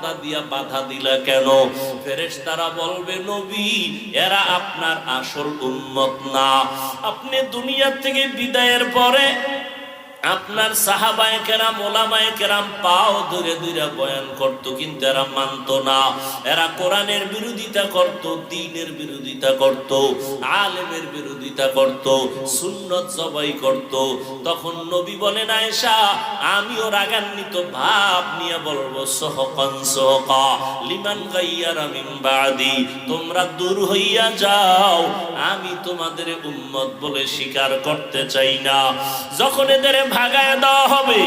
পর্দা দিয়া বাধা দিলা কেন? ফেরেশতারা বলবে, নবী, এরা আপনার আসল উন্মত না। আপনি দুনিয়া থেকে বিদায়ের পরে আপনার সাহাবায়ে কেরাম, ওলামায়ে কেরাম পাও ধরে ধরে বয়ান করত, কিন্তু এরা মানতো না। এরা কোরআনের বিরোধিতা করত দ্বীনের বিরোধিতা করত, আলেমের বিরোধিতা করত, সুন্নত জবাই করত। তখন নবী বলেন, আয়েশা, আমিও রাগান্বিত, ভাব নিয়ে বলব, সহকন, সহকা, লিমান গাইয়ারা বাদি, তোমরা দূর হইয়া যাও, আমি তোমাদের উম্মত বলে স্বীকার করতে চাই না। যখন এদের ভাগায় দেওয়া হবে।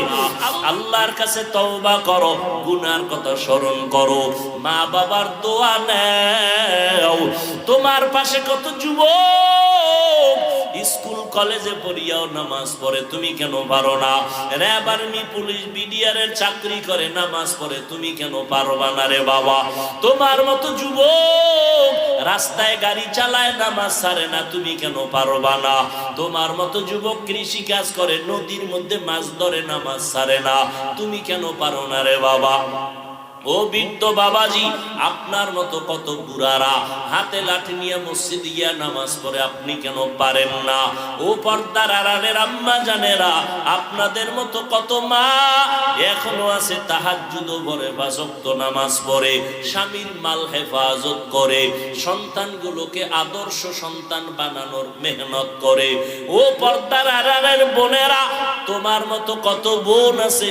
আল্লাহর কাছে তওবা করো, গুনার কথা স্মরণ করো। মা বাবার দোয়া নেও। তোমার পাশে কত যুবক স্কুল কলেজে পড়িয়াও নামাজ পড়ে, তুমি কেন পারো না? র্যাব আর্মি, পুলিশ, বিডিআর এর চাকরি করে, নামাজ পড়ে, তুমি কেন পারবা না রে বাবা? তোমার মতো যুবক রাস্তায় গাড়ি চালায়, নামাজ ছাড়ে না, তুমি কেন পারবা না? তোমার মতো যুবক কৃষি কাজ করে, নদীর মধ্যে মাছ ধরে, নামাজ ছাড়ে না, তুমি কেন পারো না রে বাবা? ও বৃদ্ধ বাবাজি, আপনার মতো কত বুড়ারা হাতে লাঠি নিয়ে মসজিদ গিয়া নামাজ পড়ে আপনি কেন পারেন না? ও পর্দার আড়ালের আম্মা জানেরা, আপনাদের মতো কত মা এখনও আছে তাহার তাহাজ্জুদ ভরে বাসক্ত নামাজ পড়ে, স্বামীর মাল হেফাজত করে, সন্তানগুলোকে আদর্শ সন্তান বানানোর মেহনত করে। ও পর্দার আড়ালের বোনেরা, তোমার মতো কত বোন আছে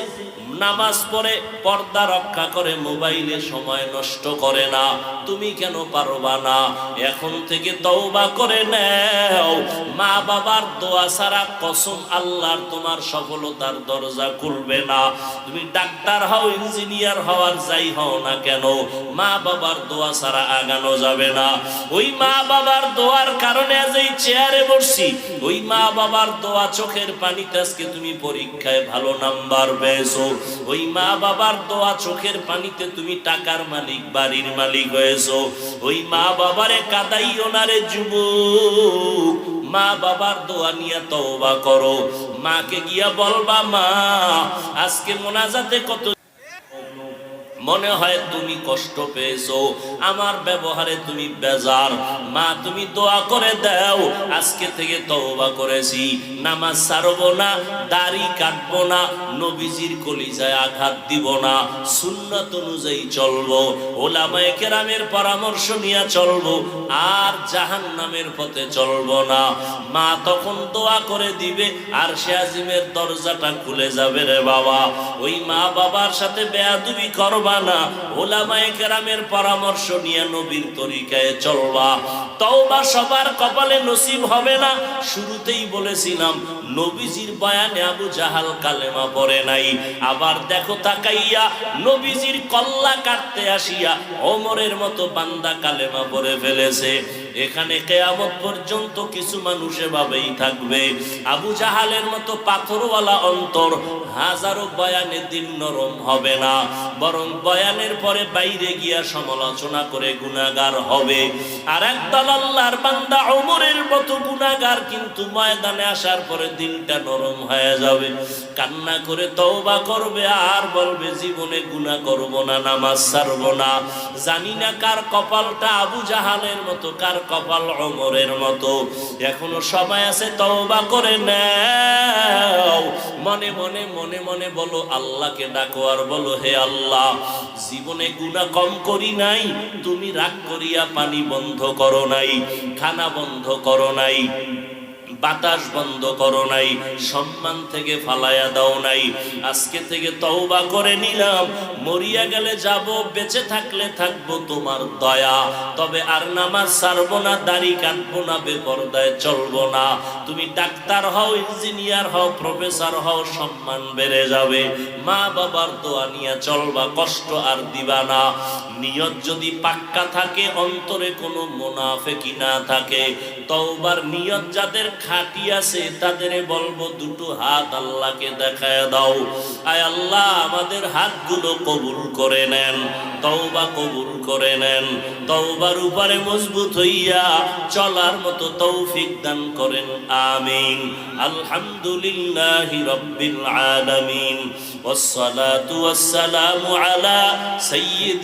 নামাজ পড়ে পর্দা রক্ষা করে মোবাইলে সময় নষ্ট করে না। তুমি কেন পারবা না? এখন থেকে তওবা করে নাও। মা বাবার দোয়া ছাড়া কসম আল্লাহর তোমার সফলতার দরজা খুলবে না। তুমি ডাক্তার হও, ইঞ্জিনিয়ার হওয়ার যাই হও না কেন মা বাবার দোয়া ছাড়া আগানো যাবে না। ওই মা বাবার দোয়ার কারণে আজ এই চেয়ারে বসছি। ওই মা বাবার দোয়া চোখের পানিতে আজকে তুমি পরীক্ষায় ভালো নাম্বার পেয়েছ। ওই মা বাবার দোয়া চোখের পানিতে তুমি টাকার মালিক, বাড়ির মালিক হয়েছো। ওই মা বাবারে কাদাইও না রে যুবক। মা বাবার দোয়া নিয়ে তওবা করো। মাকে গিয়া বলবা, মা, আজকে মোনাজাতে কত মনে হয় তুমি কষ্ট পেয়েছ। আমার ব্যবহারে তুমি বেজার। মা, তুমি দোয়া করে দাও। আজকে থেকে তওবা করেছি। নামাজ ছাড়বো না, দাড়ি কাটবো না, নবীজির কলিজায় আঘাত দিব না। সুন্নত অনুযায়ী চলবো। ওলামায়ে কেরামের পরামর্শ নিয়ে চলবো। আর জাহান নামের পথে চলবো না। মা তখন দোয়া করে দিবে, আর সে আজিমের দরজাটা খুলে যাবে রে বাবা। ওই মা বাবার সাথে বেয়াদুবি করবা না ওলামায়ে কেরামের পরামর্শ নিয়ে নবীর তরিকায় চলবা। তওবা সবার কপালে নসিব হবে না। শুরুতেই বলেছিলাম, নবীজির বয়ানে আবু জাহাল কালেমা পড়ে নাই। আবার দেখো তাকাইয়া নবীজির কল্লা কাটতে আসিয়া ওমরের মতো বান্দা কালেমা পড়ে ফেলেছে। এখানে কেয়ামত পর্যন্ত কিছু মানুষ এভাবেই থাকবে। আবু জাহালের মতো পাথরওয়ালা অন্তর হাজারো বয়ানে দিন নরম হবে না, বরং বয়ানের পরে বাইরে গিয়া সমালোচনা করে গুনাগার হবে। আর একদল আল্লাহর বান্দা ওমরের মতো গুনাগার কিন্তু ময়দানে আসার পরে দিলটা নরম হয়ে যাবে। কান্না করে তওবা করবে আর বলবে, জীবনে গুনাহ করব না, নামাজ ছাড়বো না। জানি না কার কপালটা আবু জাহালের মতো, কার কপাল অমরের মতো। এখনও সময় আছে, তওবা করে নাও। মনে মনে মনে মনে বলো, আল্লাহকে ডাকো আর বলো, হে আল্লাহ, জীবনে গুণা কম করি নাই, তুমি রাগ করিয়া পানি বন্ধ করো নাই, খানা বন্ধ করো নাই। বাতাস বন্ধ করো নাই, সম্মান থেকে ফালায়া দাও নাই। আজকে থেকে তওবা করে নিলাম, মরিয়া গেলে যাব, বেঁচে থাকলে থাকব তোমার দয়া। তবে আর নামাজ ছাড়বো না, দাড়ি কাটবো না, বেপরদায় চলবো না। তুমি ডাক্তার হও, ইঞ্জিনিয়ার হও, প্রফেসর হও, সম্মান বেড়ে যাবে। মা বাবার দোয়া নিয়ে চলবা, কষ্ট আর দিবা না। নিয়ত যদি পাক্কা থাকে অন্তরে কোনো মুনাফেকি না থাকে তওবার নিয়ত যাদের খাঁটি আছে তাদের বলবো দুটো হাত আল্লাহকে দেখায় দাও আয় আল্লাহ আমাদের হাতগুলো কবুল করে নেন তওবা কবুল করে নেন তওবার উপরে মজবুত হইয়া চলার মতো তৌফিক দান করেন আমিন আলহামদুলিল্লাহি রাব্বিল আলামিন والصلاة والسلام على سيد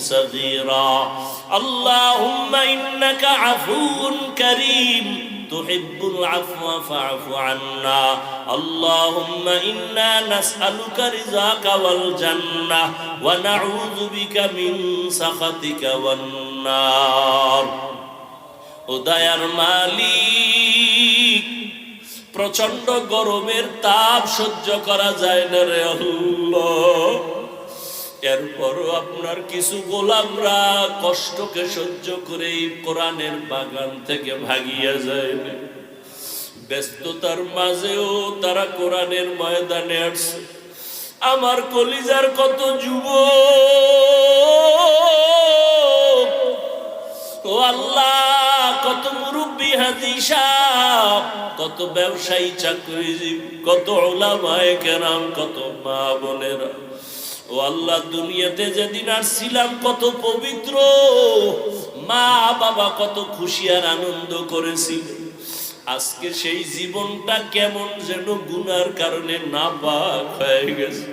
صغيرا اللهم إنك عفو كريم تحب العفو فاعف عنا اللهم إنا نسألك رزاك والجنة ونعوذ بك من سخطك والنار উদয়ার মালিক প্রচন্ড গরমের তাপ সহ্য করা যায় না রে আল্লাহ এরপরও আপনার কিছু গোলামরা কষ্টকে সহ্য করে এই কোরআনের বাগান থেকে ভাগিয়া যায়। ব্যস্ততার মাঝেও তারা কোরআনের ময়দানে আসছে আমার কলিজার কত যুব ও আল্লাহ, কত মুরব্বী হাজি কত ব্যবসায়ী চাকরিজীবী, কত ওলামায় কেরাম, কত মা বোনেরা। ও আল্লাহ, দুনিয়াতে যেদিন আসছিলাম কত পবিত্র। মা বাবা কত খুশি আর আনন্দ করেছিল। আজকে সেই জীবনটা কেমন যেন গুনার কারণে না পাক হয়ে গেছে।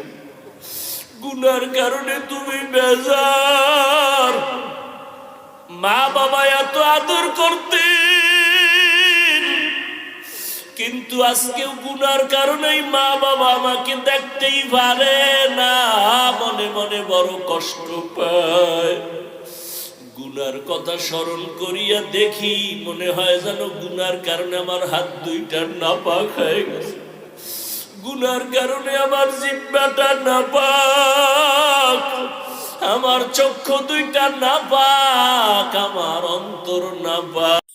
গুনার কারণে তুমি বেজার। মা বাবা এত আদর করতেন কিন্তু আজকেও গুনার কারণে মা বাবা আমাকে দেখতেই পারে না। মনে মনে বড় কষ্ট পায়। গুনার কথা স্মরণ করিয়া দেখি মনে হয় যেন গুনার কারণে আমার হাত দুইটা নাপাক হয়ে গেছে। গুনার কারণে আমার জিব্বাটা নাপাক। আমার চক্ষু দুইটা নাপাক। আমার অন্তর নাপাক।